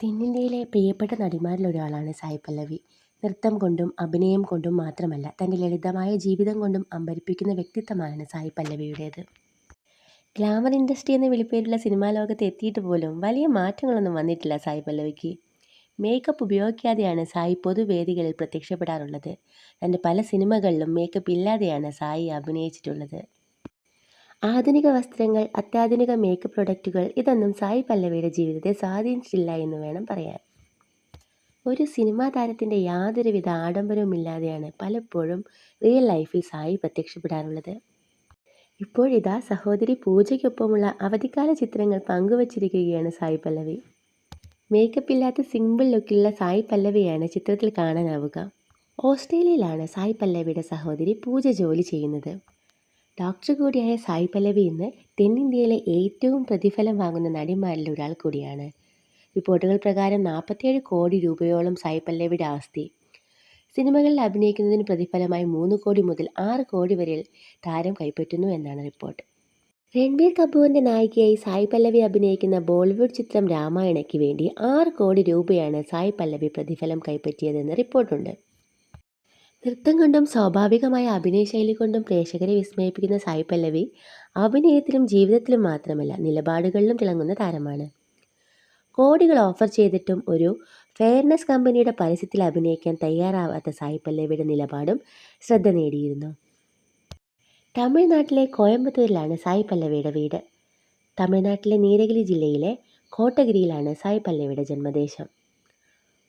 തെന്നിന്ത്യയിലെ പ്രിയപ്പെട്ട നടിമാരിൽ ഒരാളാണ് സായി പല്ലവി. നൃത്തം കൊണ്ടും അഭിനയം കൊണ്ടും മാത്രമല്ല തന്റെ ലളിതമായ ജീവിതം കൊണ്ടും അമ്പരപ്പിക്കുന്ന വ്യക്തിത്വമാണ് സായി പല്ലവിയുടേത്. ഗ്ലാമർ ഇൻഡസ്ട്രി എന്ന വിളിപ്പേരുള്ള സിനിമാ ലോകത്ത് എത്തിയിട്ട് പോലും വലിയ മാറ്റങ്ങളൊന്നും വന്നിട്ടില്ല സായി പല്ലവിക്ക്. മേക്കപ്പ് ഉപയോഗിക്കാതെയാണ് സായി പൊതുവേദികളിൽ പ്രത്യക്ഷപ്പെടാറുള്ളത്. തന്റെ പല സിനിമകളിലും മേക്കപ്പ് ഇല്ലാതെയാണ് സായി അഭിനയിച്ചിട്ടുള്ളത്. ആധുനിക വസ്ത്രങ്ങൾ, അത്യാധുനിക മേക്കപ്പ് പ്രൊഡക്റ്റുകൾ ഇതൊന്നും സായി പല്ലവിയുടെ ജീവിതത്തെ സ്വാധീനിച്ചിട്ടില്ല എന്ന് വേണം പറയാൻ. ഒരു സിനിമാ താരത്തിന്റെ യാതൊരുവിധ ആഡംബരവും ഇല്ലാതെയാണ് പലപ്പോഴും റിയൽ ലൈഫിൽ സായി പ്രത്യക്ഷപ്പെടാറുള്ളത്. ഇപ്പോഴിതാ സഹോദരി പൂജയ്ക്കൊപ്പമുള്ള അവധിക്കാല ചിത്രങ്ങൾ പങ്കുവച്ചിരിക്കുകയാണ് സായി പല്ലവി. മേക്കപ്പ് ഇല്ലാത്ത സിമ്പിൾ ലുക്കിലുള്ള സായി പല്ലവിയാണ് ചിത്രത്തിൽ കാണാനാവുക. ഓസ്ട്രേലിയയിലാണ് സായി പല്ലവിയുടെ സഹോദരി പൂജ ജോലി ചെയ്യുന്നത്. ഡോക്ടർ കൂടിയായ സായി പല്ലവി ഇന്ന് തെന്നിന്ത്യയിലെ ഏറ്റവും പ്രതിഫലം വാങ്ങുന്ന നടിമാരിൽ ഒരാൾ കൂടിയാണ്. റിപ്പോർട്ടുകൾ പ്രകാരം നാൽപ്പത്തിയേഴ് കോടി രൂപയോളം സായി പല്ലവിയുടെ ആസ്തി. സിനിമകളിൽ അഭിനയിക്കുന്നതിന് പ്രതിഫലമായി മൂന്ന് കോടി മുതൽ ആറ് കോടി വരെ താരം കൈപ്പറ്റുന്നു എന്നാണ് റിപ്പോർട്ട്. രൺബീർ കപൂറിന്റെ നായികയായി സായി പല്ലവി അഭിനയിക്കുന്ന ബോളിവുഡ് ചിത്രം രാമായണയ്ക്ക് വേണ്ടി ആറ് കോടി രൂപയാണ് സായി പല്ലവി പ്രതിഫലം കൈപ്പറ്റിയതെന്ന് റിപ്പോർട്ടുണ്ട്. നൃത്തം കൊണ്ടും സ്വാഭാവികമായ അഭിനയശൈലി കൊണ്ടും പ്രേക്ഷകരെ വിസ്മയിപ്പിക്കുന്ന സായി പല്ലവി അഭിനയത്തിലും ജീവിതത്തിലും മാത്രമല്ല നിലപാടുകളിലും തിളങ്ങുന്ന താരമാണ്. കോടികൾ ഓഫർ ചെയ്തിട്ടും ഒരു ഫെയർനെസ് കമ്പനിയുടെ പരസ്യത്തിൽ അഭിനയിക്കാൻ തയ്യാറാവാത്ത സായി പല്ലവിയുടെ നിലപാടും ശ്രദ്ധ നേടിയിരുന്നു. തമിഴ്നാട്ടിലെ കോയമ്പത്തൂരിലാണ് സായി പല്ലവിയുടെ വീട്. തമിഴ്നാട്ടിലെ നീലഗിരി ജില്ലയിലെ കോട്ടഗിരിയിലാണ് സായി പല്ലവിയുടെ ജന്മദേശം.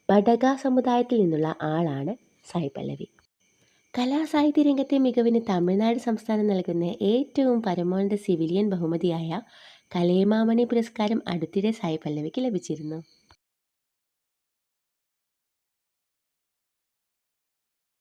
ബഡഗ സമുദായത്തിൽ നിന്നുള്ള ആളാണ് സായി പല്ലവി. കലാസാഹിത്യ രംഗത്തെ മികവിന് തമിഴ്നാട് സംസ്ഥാനം നൽകുന്ന ഏറ്റവും പരമോന്നത സിവിലിയൻ ബഹുമതിയായ കലേമാമണി പുരസ്കാരം അടുത്തിടെ സായി പല്ലവിക്ക് ലഭിച്ചിരുന്നു.